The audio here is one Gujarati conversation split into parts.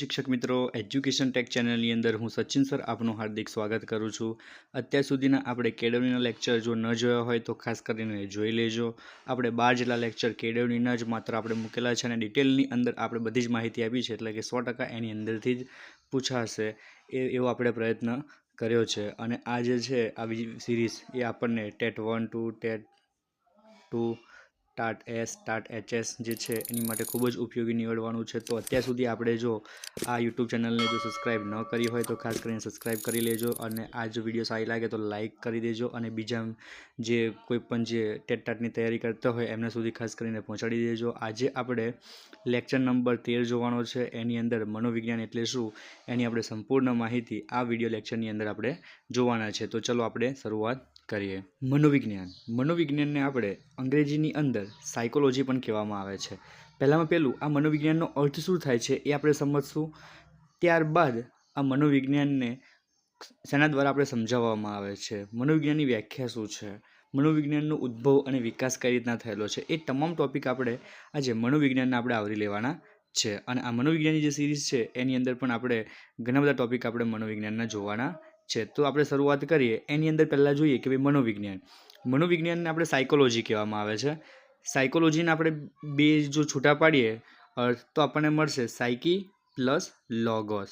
શિક્ષક મિત્રો એજ્યુકેશન ટેક ચેનલની અંદર હું સચિન સર આપનું હાર્દિક સ્વાગત કરું છું. અત્યાર સુધીના આપણે કેળવણીના લેક્ચર જો ન જોયા હોય તો ખાસ કરીને જોઈ લેજો. આપણે બાર જેટલા લેક્ચર કેળવણીના જ માત્ર આપણે મૂકેલા છે અને ડિટેલની અંદર આપણે બધી જ માહિતી આપી છે, એટલે કે સો ટકા એની અંદરથી જ પૂછાશે એ, એવો આપણે પ્રયત્ન કર્યો છે. અને આ જે છે આવી સિરીઝ એ આપણને TET one, two, TET two TAT S TAT HS જે છે, એની માટે ખૂબ જ ઉપયોગી નીવડવાનું છે. તો અત્યાર સુધી આપણે જો આ યુટ્યુબ ચેનલને જો સબસ્ક્રાઈબ ન કરી હોય તો ખાસ કરીને સબસ્ક્રાઈબ કરી લેજો અને આ જો વીડિયો સારી લાગે તો લાઇક કરી દેજો અને બીજા જે કોઈ પણ જે ટેટ ટાટની તૈયારી કરતા હોય એમના સુધી ખાસ કરીને પહોંચાડી દેજો. આજે આપણે લેક્ચર નંબર તેર જોવાનો છે. એની અંદર મનોવિજ્ઞાન એટલે શું? એની આપણે સંપૂર્ણ માહિતી આ વીડિયો લેક્ચરની અંદર આપણે જોવાના છે. તો ચલો આપણે શરૂઆત કરીએ. મનોવિજ્ઞાન. મનોવિજ્ઞાનને આપણે અંગ્રેજીની અંદર સાયકોલોજી પણ કહેવામાં આવે છે. પહેલાંમાં પહેલું, આ મનોવિજ્ઞાનનો અર્થ શું થાય છે એ આપણે સમજશું. ત્યારબાદ આ મનોવિજ્ઞાનને શેના દ્વારા આપણે સમજાવવામાં આવે છે? મનોવિજ્ઞાનની વ્યાખ્યા શું છે? મનોવિજ્ઞાનનો ઉદ્ભવ અને વિકાસ કઈ રીતના થયેલો છે? એ તમામ ટોપિક આપણે આજે મનોવિજ્ઞાનને આપણે આવરી લેવાના છે. અને આ મનોવિજ્ઞાનની જે સિરીઝ છે, એની અંદર પણ આપણે ઘણા બધા ટોપિક આપણે મનોવિજ્ઞાનના જોવાના છે. તો આપણે શરૂઆત કરીએ. એની અંદર પહેલાં જોઈએ કે ભાઈ મનોવિજ્ઞાન. મનોવિજ્ઞાનને આપણે સાયકોલોજી કહેવામાં આવે છે. સાયકોલોજીને આપણે બે જો છૂટા પાડીએ તો આપણને મળશે સાયકી પ્લસ લોગોસ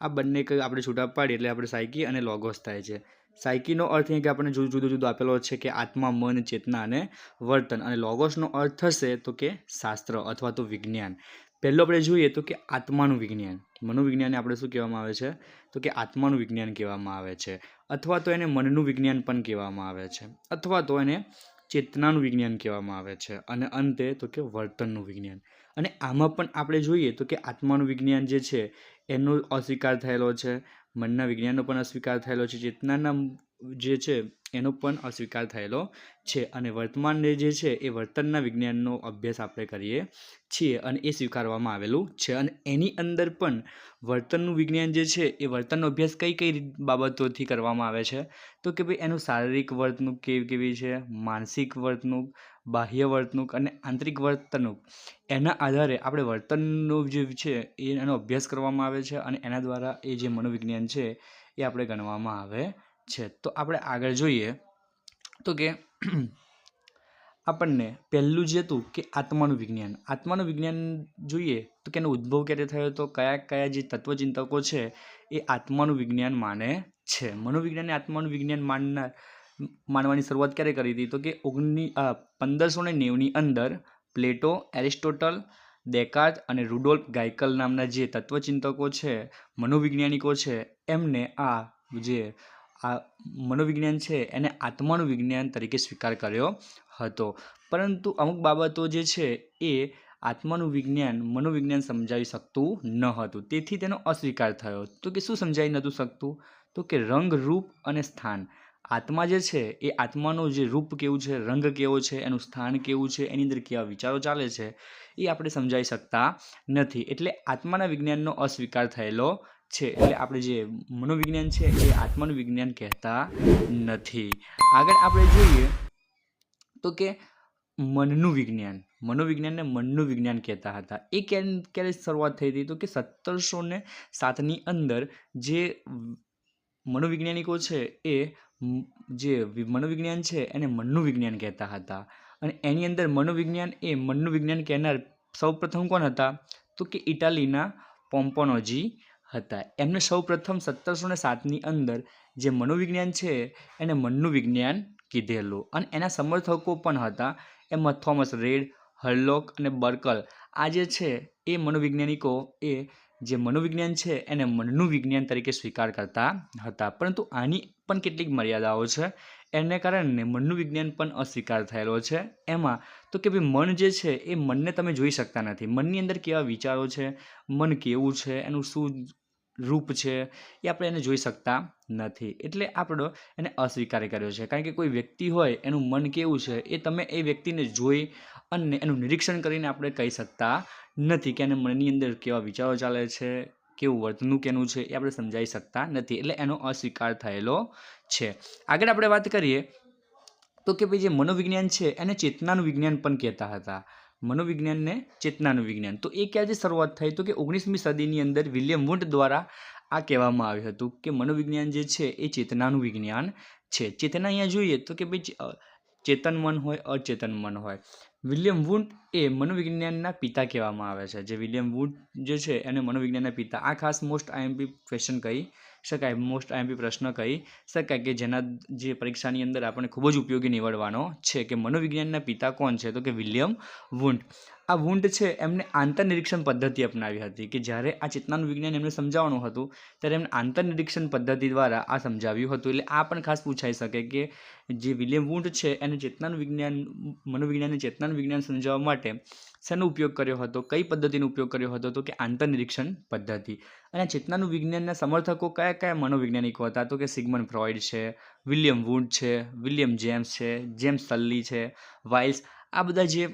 આ બંને આપણે છૂટા પાડીએ એટલે આપણે સાયકી અને લોગોસ થાય છે. સાયકીનો અર્થ એ કે આપણને જુદું જુદું જુદું આપેલો છે કે આત્મા, મન, ચેતના અને વર્તન. અને લોગોસનો અર્થ થશે તો કે શાસ્ત્ર અથવા તો વિજ્ઞાન. પહેલું આપણે જોઈએ તો કે આત્માનું વિજ્ઞાન. મનોવિજ્ઞાનને આપણે શું કહેવામાં આવે છે? તો કે આત્માનું વિજ્ઞાન કહેવામાં આવે છે. અથવા તો એને મનનું વિજ્ઞાન પણ કહેવામાં આવે છે. અથવા તો એને ચેતનાનું વિજ્ઞાન કહેવામાં આવે છે. અને અંતે તો કે વર્તનનું વિજ્ઞાન અને આમાં પણ આપણે જોઈએ તો કે આત્માનું વિજ્ઞાન જે છે, એનો અસ્વીકાર થયેલો છે. મનના વિજ્ઞાનનો પણ અસ્વીકાર થયેલો છે. ચેતનાના જે છે, એનો પણ અસ્વીકાર થયેલો છે અને વર્તમાનને જે છે, એ વર્તનના વિજ્ઞાનનો અભ્યાસ આપણે કરીએ છીએ અને એ સ્વીકારવામાં આવેલું છે. અને એની અંદર પણ વર્તનનું વિજ્ઞાન જે છે, એ વર્તનનો અભ્યાસ કઈ કઈ બાબતોથી કરવામાં આવે છે? તો કે ભાઈ એનું શારીરિક વર્તણૂક કેવી કેવી છે? માનસિક વર્તણૂક બાહ્ય વર્તણૂક અને આંતરિક વર્તણૂક. એના આધારે આપણે વર્તનનો જે છે એ એનો અભ્યાસ કરવામાં આવે છે અને એના દ્વારા એ જે મનોવિજ્ઞાન છે એ આપણે ગણવામાં આવે છે. તો આપણે આગળ જોઈએ તો કે આપણને પહેલું જે હતું કે આત્માનું વિજ્ઞાન. આત્માનું વિજ્ઞાન જોઈએ તો કે એનો ઉદ્ભવ ક્યારે થયો તો કયા કયા જે તત્વચિંતકો છે એ આત્માનું વિજ્ઞાન માને છે. મનોવિજ્ઞાનને આત્માનું વિજ્ઞાન માનનાર માનવાની શરૂઆત ક્યારે કરી હતી? તો કે ઓગણી પંદરસો ને નેવુંની અંદર પ્લેટો, એરિસ્ટોટલ દેકાર્ત અને રુડોલ્ફ ગાયકલ નામના જે તત્વચિંતકો છે, મનોવૈજ્ઞાનિકો છે, એમને આ જે, આ મનોવિજ્ઞાન છે, એને આત્માનું વિજ્ઞાન તરીકે સ્વીકાર કર્યો હતો. પરંતુ અમુક બાબતો જે છે એ આત્માનું વિજ્ઞાન, મનોવિજ્ઞાન સમજાવી શકતું ન હતું. તેથી તેનો અસ્વીકાર થયો. તો કે શું સમજાવી નહોતું શકતું? તો કે રંગ રૂપ અને સ્થાન. આત્મા જે છે, એ આત્માનું જે રૂપ કેવું છે, રંગ કેવો છે, એનું સ્થાન કેવું છે, એની અંદર કેવા વિચારો ચાલે છે, એ આપણે સમજાવી શકતા નથી. એટલે આત્માના વિજ્ઞાનનો અસ્વીકાર થયેલો છે. એટલે આપણે જે મનોવિજ્ઞાન છે, એ આત્માનું વિજ્ઞાન કહેતા નથી. આગળ આપણે જોઈએ તો કે મનનું વિજ્ઞાન. મનોવિજ્ઞાનને મનનું વિજ્ઞાન કહેતા હતા. એ ક્યારે શરૂઆત થઈ હતી? તો કે સત્તરસો ને સાતની અંદર જે મનોવૈજ્ઞાનિકો છે, એ જે મનોવિજ્ઞાન છે એને મનનું વિજ્ઞાન કહેતા હતા. અને એની અંદર મનોવિજ્ઞાન એ મનનું વિજ્ઞાન કહેનાર સૌપ્રથમ કોણ હતા? તો કે ઇટાલીના પોમ્પોનોજી હતા. એમને સૌપ્રથમ સત્તરસો ને સાતની અંદર જે મનોવિજ્ઞાન છે એને મનનું વિજ્ઞાન કીધેલું. અને એના સમર્થકો પણ હતા. એમાં થોમસ રેડ, હર્લોક અને બર્કલ. આ જે છે એ મનોવૈજ્ઞાનિકો એ જે મનોવિજ્ઞાન છે એને મનનું વિજ્ઞાન તરીકે સ્વીકાર કરતા હતા. પરંતુ આની પણ કેટલીક મર્યાદાઓ છે. એને કારણે મનનું વિજ્ઞાન પણ અસ્વીકાર થયેલો છે. એમાં તો કે ભાઈ મન જે છે એ મનને તમે જોઈ શકતા નથી. મનની અંદર કેવા વિચારો છે? મન કેવું છે? એનું શું રૂપ છે? એ આપણે એને જોઈ શકતા નથી. એટલે આપણો એને અસ્વીકાર કર્યો છે. કારણ કે કોઈ વ્યક્તિ હોય, એનું મન કેવું છે એ તમે એ વ્યક્તિને જોઈ અને એનું નિરીક્ષણ કરીને આપણે કહી શકતા નથી કે એને મનની અંદર કેવા વિચારો ચાલે છે, કેવું વર્તણૂક એનું છે એ આપણે સમજાવી શકતા નથી. એટલે એનો અસ્વીકાર થયેલો છે. આગળ આપણે વાત કરીએ તો કે ભાઈ જે મનોવિજ્ઞાન છે એને ચેતનાનું વિજ્ઞાન પણ કહેતા હતા. મનોવિજ્ઞાનને ચેતનાનું વિજ્ઞાન. તો એ ક્યાંથી શરૂઆત થઈ? તો કે ઓગણીસમી સદીની અંદર વિલિયમ વુડ દ્વારા આ કહેવામાં આવ્યું હતું કે મનોવિજ્ઞાન જે છે એ ચેતનાનું વિજ્ઞાન છે. ચેતના અહીંયા જોઈએ તો કે ભાઈ ચેતન મન હોય, અચેતન મન હોય. વિલિયમ વુડ એ મનોવિજ્ઞાનના પિતા કહેવામાં આવે છે. જે વિલિયમ વુડ જે છે એને મનોવિજ્ઞાનના પિતા, આ ખાસ મોસ્ટ આઈએમપી ક્વેશ્ચન કહી શકાય. મોસ્ટ આઈએમપી પ્રશ્ન કહી શકાય કે જેના જે પરીક્ષાની અંદર આપણને ખૂબ જ ઉપયોગી નીવડવાનો છે કે મનોવિજ્ઞાનના પિતા કોણ છે તો કે વિલિયમ વુન્ટ. આ વુન્ડ છે એમને આંતરનિરીક્ષણ પદ્ધતિ અપનાવી હતી કે જ્યારે આ ચેતનાનું વિજ્ઞાન એમને સમજાવવાનું હતું ત્યારે એમને આંતરનિરીક્ષણ પદ્ધતિ દ્વારા આ સમજાવ્યું હતું. એટલે આ પણ ખાસ પૂછાઈ શકે કે જે વિલિયમ વુન્ડ છે એને ચેતનાનું વિજ્ઞાન, મનોવિજ્ઞાનને ચેતનાનું વિજ્ઞાન સમજાવવા માટે શેનો ઉપયોગ કર્યો હતો? કઈ પદ્ધતિનો ઉપયોગ કર્યો હતો તો કે આંતરનિરીક્ષણ પદ્ધતિ. અને ચેતનાનું વિજ્ઞાનના સમર્થકો કયા કયા મનોવૈજ્ઞાનિકો હતા? તો કે સિગમન ફ્રોઇડ છે, વિલિયમ વુડ છે, વિલિયમ જેમ્સ છે, જેમ્સ સલ્લી છે, વાઇલ્સ. આ બધા જે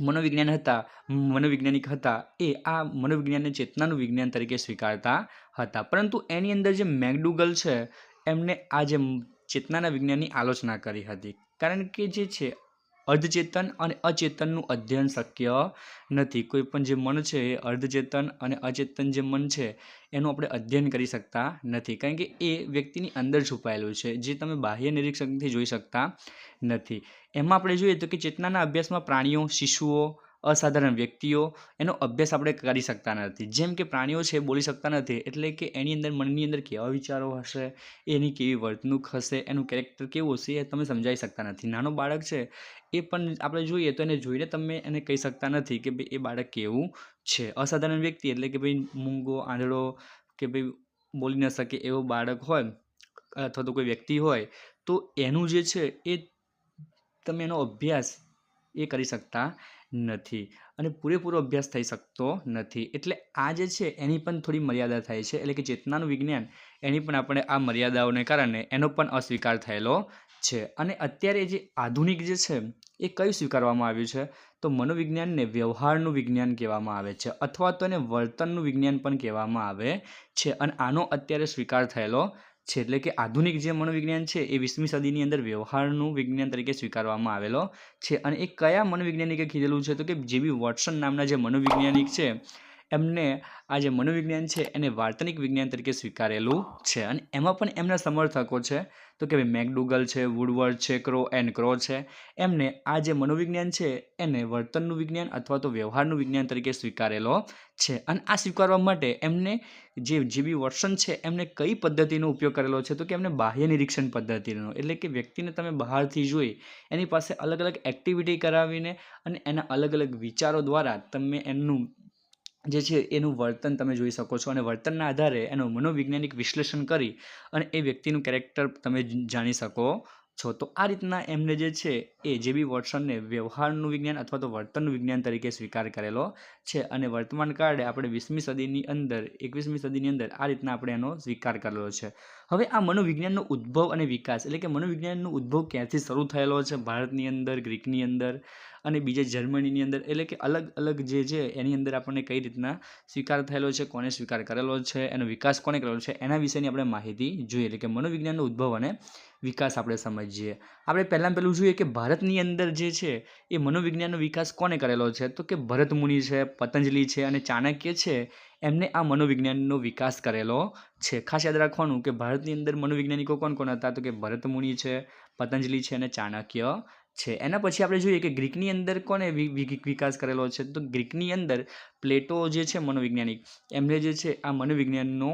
મનોવિજ્ઞાન હતા, મનોવૈજ્ઞાનિક હતા, એ આ મનોવિજ્ઞાનને ચેતનાનું વિજ્ઞાન તરીકે સ્વીકારતા હતા. પરંતુ એની અંદર જે મેગડુગલ છે, એમને આ જે ચેતનાના વિજ્ઞાનની આલોચના કરી હતી. કારણ કે જે છે અર્ધચેતન અને અચેતનનું અધ્યયન શક્ય નથી. કોઈ પણ જે મન છે એ અર્ધચેતન અને અચેતન જે મન છે, એનું આપણે અધ્યયન કરી શકતા નથી. કારણ કે એ વ્યક્તિની અંદર છુપાયેલું છે, જે તમે બાહ્ય નિરીક્ષણથી જોઈ શકતા નથી. એમાં આપણે જોઈએ તો કે ચેતનાના અભ્યાસમાં પ્રાણીઓ, શિશુઓ અસાધારણ વ્યક્તિઓ, એનો અભ્યાસ આપણે કરી શકતા નથી. જેમ કે પ્રાણીઓ છે બોલી શકતા નથી, એટલે કે એની અંદર મનની અંદર કેવા વિચારો હશે, એની કેવી વર્તણૂક હશે, એનું કેરેક્ટર કેવું હશે એ તમે સમજાવી શકતા નથી. નાનો બાળક છે એ પણ આપણે જોઈએ તો એને જોઈને તમે એને કહી શકતા નથી કે ભાઈ એ બાળક કેવું છે. અસાધારણ વ્યક્તિ એટલે કે ભાઈ મૂંગો, આંધળો કે ભાઈ બોલી ન શકે એવો બાળક હોય અથવા તો કોઈ વ્યક્તિ હોય, તો એનું જે છે એ તમે એનો અભ્યાસ એ કરી શકતા નથી અને પૂરેપૂરો અભ્યાસ થઈ શકતો નથી. એટલે આ જે છે, એની પણ થોડી મર્યાદા થાય છે. એટલે કે ચેતનાનું વિજ્ઞાન, એની પણ આપણે આ મર્યાદાઓને કારણે એનો પણ અસ્વીકાર થયેલો છે. અને અત્યારે જે આધુનિક જે છે, એ કયું સ્વીકારવામાં આવ્યું છે? તો મનોવિજ્ઞાનને વ્યવહારનું વિજ્ઞાન કહેવામાં આવે છે, અથવા તો એને વર્તનનું વિજ્ઞાન પણ કહેવામાં આવે છે. અને આનો અત્યારે સ્વીકાર થયેલો છે. એટલે કે આધુનિક જે મનોવિજ્ઞાન છે, એ વીસમી સદીની અંદર વ્યવહારનું વિજ્ઞાન તરીકે સ્વીકારવામાં આવેલો છે. અને એ કયા મનોવૈજ્ઞાનિકે કીધેલું છે? તો કે જેબી વોટસન નામના જે મનોવૈજ્ઞાનિક છે એમને આ જે મનોવિજ્ઞાન છે, એને વાર્તનિક વિજ્ઞાન તરીકે સ્વીકારેલું છે. અને એમાં પણ એમના સમર્થકો છે, તો કે ભાઈ મેકડુગલ છે વુડવર્ડ છે, ક્રો એન્ડ ક્રો છે, એમને આ જે મનોવિજ્ઞાન છે, એને વર્તનનું વિજ્ઞાન અથવા તો વ્યવહારનું વિજ્ઞાન તરીકે સ્વીકારેલો છે. અને આ સ્વીકારવા માટે એમને જે જીબી વર્ષન છે, એમને કઈ પદ્ધતિનો ઉપયોગ કરેલો છે, તો કે એમને બાહ્ય નિરીક્ષણ પદ્ધતિનો. એટલે કે વ્યક્તિને તમે બહારથી જોઈ, એની પાસે અલગ અલગ એક્ટિવિટી કરાવીને અને એના અલગ અલગ વિચારો દ્વારા તમે એમનું જે છે એનું વર્તન તમે જોઈ શકો છો અને વર્તનના આધારે એનું મનોવૈજ્ઞાનિક વિશ્લેષણ કરી અને એ વ્યક્તિનું કેરેક્ટર તમે જાણી શકો છો. તો આ રીતના એમને જે છે એ જે બી વોટસનને વ્યવહારનું વિજ્ઞાન અથવા તો વર્તનનું વિજ્ઞાન તરીકે સ્વીકાર કરેલો છે અને વર્તમાન કાળે આપણે વીસમી સદીની અંદર, એકવીસમી સદીની અંદર આ રીતના આપણે એનો સ્વીકાર કરેલો છે. હવે આ મનોવિજ્ઞાનનો ઉદ્ભવ અને વિકાસ, એટલે કે મનોવિજ્ઞાનનો ઉદ્ભવ ક્યાંથી શરૂ થયેલો છે? ભારતની અંદર, ગ્રીકની અંદર અને બીજે જર્મનીની અંદર, એટલે કે અલગ અલગ જે છે, એની અંદર આપણને કઈ રીતના સ્વીકાર થયેલો છે કોને સ્વીકાર કરેલો છે, એનો વિકાસ કોને કરેલો છે, એના વિશેની આપણે માહિતી જોઈએ. એટલે કે મનોવિજ્ઞાનનો ઉદ્ભવ અને વિકાસ આપણે સમજીએ. આપણે પહેલાં પહેલું જોઈએ કે ભારતની અંદર જે છે, એ મનોવિજ્ઞાનનો વિકાસ કોને કરેલો છે? તો કે ભરતમુનિ છે, પતંજલિ છે અને ચાણક્ય છે. એમને આ મનોવિજ્ઞાનનો વિકાસ કરેલો છે. ખાસ યાદ રાખવાનું કે ભારતની અંદર મનોવૈજ્ઞાનિકો કોણ કોણ હતા? તો કે ભરત મુનિ છે, પતંજલિ છે અને ચાણક્ય છે. એના પછી આપણે જોઈએ કે ગ્રીકની અંદર કોને વિકાસ કરેલો છે? તો ગ્રીકની અંદર પ્લેટો જે છે મનોવૈજ્ઞાનિક, એમને જે છે આ મનોવિજ્ઞાનનો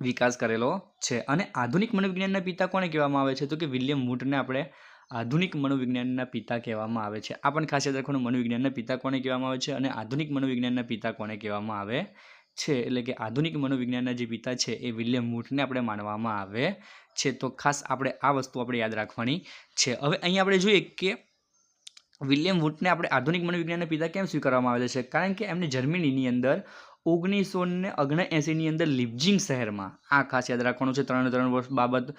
વિકાસ કરેલો છે. અને આધુનિક મનોવિજ્ઞાનના પિતા કોને કહેવામાં આવે છે? તો કે વિલિયમ વુડને આપણે આધુનિક મનોવિજ્ઞાનના પિતા કહેવામાં આવે છે. આ પણ ખાસ યાદ રાખવાનું, મનોવિજ્ઞાનના પિતા કોને કહેવામાં આવે છે અને આધુનિક મનોવિજ્ઞાનના પિતા કોને કહેવામાં આવે છે? એટલે કે આધુનિક મનોવિજ્ઞાનના જે પિતા છે એ વિલિયમ મૂઠને આપણે માનવામાં આવે છે. તો ખાસ આપણે આ વસ્તુ આપણે યાદ રાખવાની છે. હવે અહીં આપણે જોઈએ કે વિલિયમ વુડને આપણે આધુનિક મનોવિજ્ઞાનના પિતા કેમ સ્વીકારવામાં આવે છે? કારણ કે એમને જર્મનીની અંદર ઓગણીસો ને ઓગણએંસીની અંદર લિપજિંગ શહેરમાં આ ખાસ યાદ રાખવાનું છે. ત્રણ ત્રણ વર્ષ બાબત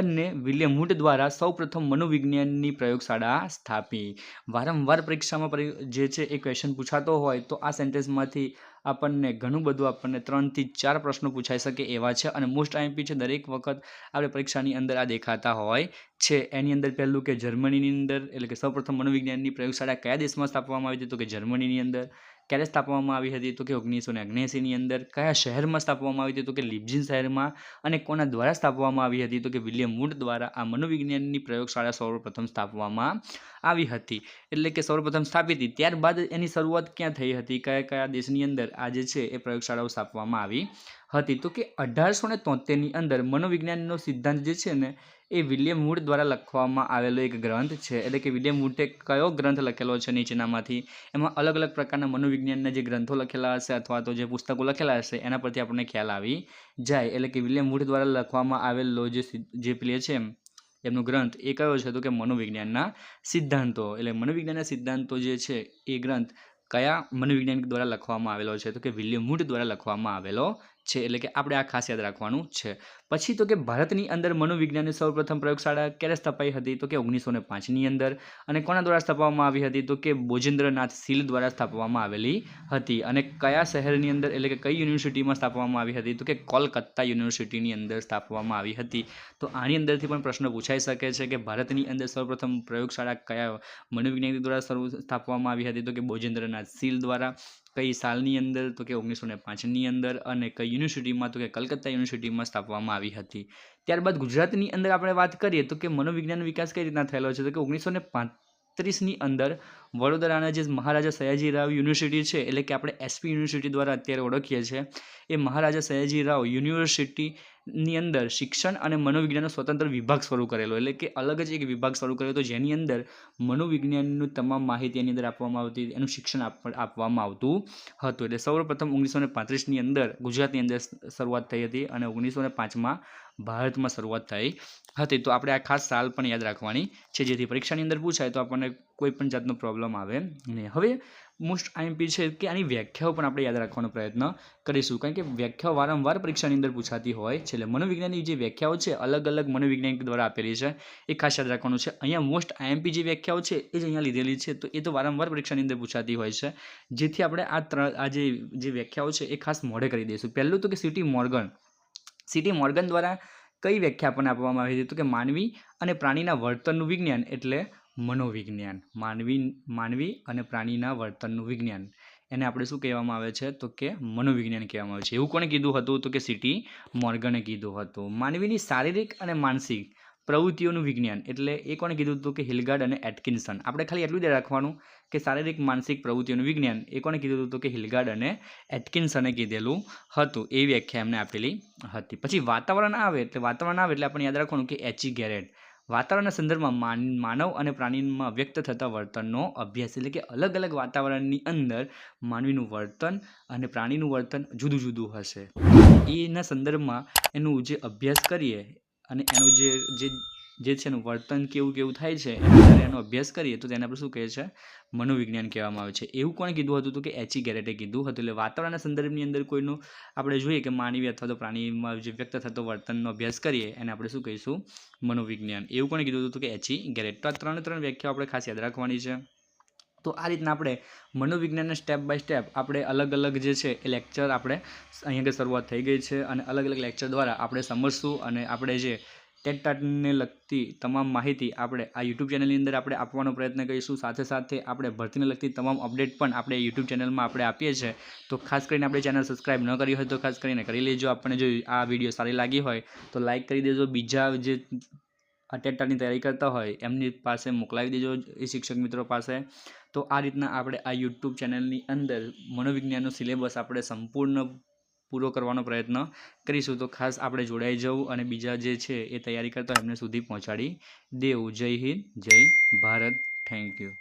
અને વિલિયમ વુડ દ્વારા સૌપ્રથમ મનોવિજ્ઞાનની પ્રયોગશાળા સ્થાપી. વારંવાર પરીક્ષામાં જે છે એ ક્વેશ્ચન પૂછાતો હોય તો આ સેન્ટેન્સમાંથી આપણને ઘણું બધું આપણને ત્રણથી ચાર પ્રશ્નો પૂછાઈ શકે એવા છે અને મોસ્ટ આઈએમપી છે દરેક વખત આપણે પરીક્ષાની અંદર આ દેખાતા હોય છે. એની અંદર પહેલું કે જર્મનીની અંદર એટલે કે સૌપ્રથમ મનોવિજ્ઞાનની પ્રયોગશાળા કયા દેશમાં સ્થાપવામાં આવી હતી તો કે જર્મનીની અંદર ક્યારે સ્થાપવામાં આવી હતી તો કે ઓગણીસો ને ઓગણએંસીની અંદર? કયા શહેરમાં સ્થાપવામાં આવી હતી તો કે લિબ્જિન શહેરમાં? અને કોના દ્વારા સ્થાપવામાં આવી હતી તો કે વિલિયમ વુડ દ્વારા આ મનોવિજ્ઞાનની પ્રયોગશાળા સૌપ્રથમ સ્થાપવામાં આવી હતી. એટલે કે સૌપ્રથમ સ્થાપી હતી. ત્યારબાદ એની શરૂઆત ક્યાં થઈ હતી? કયા કયા દેશની અંદર આ જે છે એ પ્રયોગશાળાઓ સ્થાપવામાં આવી હતી? તો કે અઢારસો ને તોતેરની અંદર મનોવિજ્ઞાનનો સિદ્ધાંત જે છે ને એ વિલિયમ વુડ દ્વારા લખવામાં આવેલો એક ગ્રંથ છે. એટલે કે વિલિયમ વુડે કયો ગ્રંથ લખેલો છે નીચેનામાંથી? એમાં અલગ અલગ પ્રકારના મનોવિજ્ઞાનના જે ગ્રંથો લખેલા હશે અથવા તો જે પુસ્તકો લખેલા હશે, એના પરથી આપણને ખ્યાલ આવી જાય. એટલે કે વિલિયમ વુડ દ્વારા લખવામાં આવેલો જે જે પ્લે છે એમનો ગ્રંથ, એ કયો છે તો કે મનોવિજ્ઞાનના સિદ્ધાંતો. એટલે મનોવિજ્ઞાનના સિદ્ધાંતો જે છે, એ ગ્રંથ કયા મનોવિજ્ઞાનિક દ્વારા લખવામાં આવેલો છે તો કે વિલિયમ વુડ દ્વારા લખવામાં આવેલો છે. એટલે કે આપણે આ ખાસ યાદ રાખવાનું છે. પછી તો કે ભારતની અંદર મનોવિજ્ઞાનની સૌપ્રથમ પ્રયોગશાળા ક્યારે સ્થપાઈ હતી? તો કે ઓગણીસો ને પાંચની અંદર. અને કોના દ્વારા સ્થાપવામાં આવી હતી? તો કે બોજેન્દ્રનાથ સિલ દ્વારા સ્થાપવામાં આવેલી હતી. અને કયા શહેરની અંદર એટલે કે કઈ યુનિવર્સિટીમાં સ્થાપવામાં આવી હતી? તો કે કોલકાતા યુનિવર્સિટીની અંદર સ્થાપવામાં આવી હતી. તો આની અંદરથી પણ પ્રશ્ન પૂછાઈ શકે છે કે ભારતની અંદર સૌપ્રથમ પ્રયોગશાળા કયા મનોવૈજ્ઞાનિક દ્વારા શરૂ સ્થાપવામાં આવી હતી? તો કે બોજેન્દ્રનાથ સિલ દ્વારા કઈ સાલની અંદર? તો કે ઓગણીસો ને પાંચની અંદર. અને કઈ યુનિવર્સિટીમાં? તો કે કલકત્તા યુનિવર્સિટીમાં સ્થાપવામાં આવી હતી. ત્યારબાદ ગુજરાતની અંદર આપણે વાત કરીએ તો કે મનોવિજ્ઞાન વિકાસ કઈ રીતના થયેલો છે? તો કે ઓગણીસો ને પાંત્રીસની અંદર વડોદરાના જે મહારાજા સયાજીરાવ યુનિવર્સિટી છે, એટલે કે આપણે એસપી યુનિવર્સિટી દ્વારા અત્યારે ઓળખીએ છીએ, એ મહારાજા સયાજીરાવ યુનિવર્સિટીની અંદર શિક્ષણ અને મનોવિજ્ઞાનનો સ્વતંત્ર વિભાગ શરૂ કરેલો, એટલે કે અલગ જ એક વિભાગ શરૂ કર્યો હતો, જેની અંદર મનોવિજ્ઞાનનું તમામ માહિતી એની અંદર આપવામાં આવતી, એનું શિક્ષણ આપવામાં આવતું હતું. એટલે સૌપ્રથમ ઓગણીસો ને પાંત્રીસની અંદર ગુજરાતની અંદર શરૂઆત થઈ હતી અને ઓગણીસો ને પાંચમાં ભારતમાં શરૂઆત થઈ હતી. તો આપણે આ ખાસ સાલ પણ યાદ રાખવાની છે, જેથી પરીક્ષાની અંદર પૂછાય તો આપણને કોઈ પણ જાતનો પ્રોબ્લેમ આવે નહીં. હવે મોસ્ટ આઈએમપી છે કે આની વ્યાખ્યાઓ પણ આપણે યાદ રાખવાનો પ્રયત્ન કરીશું. કારણ કે વ્યાખ્યાઓ વારંવાર પરીક્ષાની અંદર પૂછાતી હોય છે, એટલે મનોવિજ્ઞાનની જે વ્યાખ્યાઓ છે, અલગ અલગ મનોવિજ્ઞાનિક દ્વારા આપેલી છે, એ ખાસ યાદ રાખવાનું છે. અહીંયા મોસ્ટ આઈએમપી જે વ્યાખ્યાઓ છે, એ જ અહીંયા લીધેલી છે, તો એ તો વારંવાર પરીક્ષાની અંદર પૂછાતી હોય છે. જેથી આપણે આ ત્રણ, આ જે વ્યાખ્યાઓ છે, એ ખાસ મોઢે કરી દઈશું. પહેલું તો કે સિટી મોર્ગન. સિટી મોર્ગન દ્વારા કઈ વ્યાખ્યા આપણને આપવામાં આવી હતી? તો કે માનવી અને પ્રાણીના વર્તનનું વિજ્ઞાન એટલે મનોવિજ્ઞાન. માનવી માનવી અને પ્રાણીના વર્તનનું વિજ્ઞાન. એને આપણે શું કહેવામાં આવે છે? તો કે મનોવિજ્ઞાન કહેવામાં આવે છે. એવું કોણે કીધું હતું? તો કે સિટી મોર્ગને કીધું હતું. માનવીની શારીરિક અને માનસિક પ્રવૃત્તિઓનું વિજ્ઞાન. એટલે એ કોણે કીધું હતું કે હિલગાર્ડ અને એટકિન્સન. આપણે ખાલી એટલું જ રાખવાનું કે શારીરિક, માનસિક પ્રવૃત્તિઓનું વિજ્ઞાન. એ કોણે કીધું હતું કે હિલગાર્ડ અને એટકિન્સને કીધેલું હતું. એ વ્યાખ્યા એમને આપેલી હતી. પછી વાતાવરણ આવે એટલે વાતાવરણ આવે એટલે આપણે યાદ રાખવાનું કે એચી ગેરેટ વાતાવરણના સંદર્ભમાં માન, માનવ અને પ્રાણીમાં વ્યક્ત થતા વર્તનનો અભ્યાસ એટલે કે અલગ અલગ વાતાવરણની અંદર માનવીનું વર્તન અને પ્રાણીનું વર્તન જુદું જુદું હશે. એના સંદર્ભમાં એનું જે અભ્યાસ કરીએ અને એનું જે જે જે છે એનું વર્તન કેવું કેવું થાય છે, એના અભ્યાસ કરીએ, તો તેને આપણે શું કહે છે? મનોવિજ્ઞાન કહેવામાં આવે છે. એવું કોણે કીધું હતું તો કે એચી ગેરેટે કીધું હતું. એટલે વાતાવરણના સંદર્ભની અંદર કોઈનું આપણે જોઈએ કે માનવી અથવા તો પ્રાણીમાં જે વ્યક્ત થતો વર્તનનો અભ્યાસ કરીએ, એને આપણે શું કહીશું? મનોવિજ્ઞાન. એવું કોણે કીધું હતું કે એચી ગેરેટ તો આ ત્રણે ત્રણ વ્યાખ્યાઓ આપણે ખાસ યાદ રાખવાની છે. તો આ રીતના આપણે મનોવિજ્ઞાનના સ્ટેપ બાય સ્ટેપ આપણે અલગ અલગ જે છે એ લેક્ચર આપણે અહીંયા આગળ શરૂઆત થઈ ગઈ છે અને અલગ અલગ લેક્ચર દ્વારા આપણે સમજશું અને આપણે જે ટેટ ટાટને લગતી તમામ માહિતી આપણે આ યુટ્યુબ ચેનલની અંદર આપણે આપવાનો પ્રયત્ન કરીશું. સાથે સાથે આપણે ભરતીને લગતી તમામ અપડેટ પણ આપણે યુટ્યુબ ચેનલમાં આપણે આપીએ છીએ. તો ખાસ કરીને આપણે ચેનલ સબસ્ક્રાઈબ ન કરી હોય તો ખાસ કરીને કરી લેજો. આપણને જો આ વીડિયો સારી લાગી હોય તો લાઇક કરી દેજો. બીજા જે આ ટેટ ટાટની તૈયારી કરતા હોય એમની પાસે મોકલાવી દેજો એ શિક્ષક મિત્રો પાસે. તો આ રીતના આપણે આ યુટ્યુબ ચેનલની અંદર મનોવિજ્ઞાનનો સિલેબસ આપણે સંપૂર્ણ પૂરો કરવાનો પ્રયત્ન કરીશું. તો ખાસ આપણે જોડાઈ જવું અને બીજા જે છે એ તૈયારી કરતા એમને સુધી પહોંચાડી દેવું. જય હિન્દ, જય ભારત. Thank you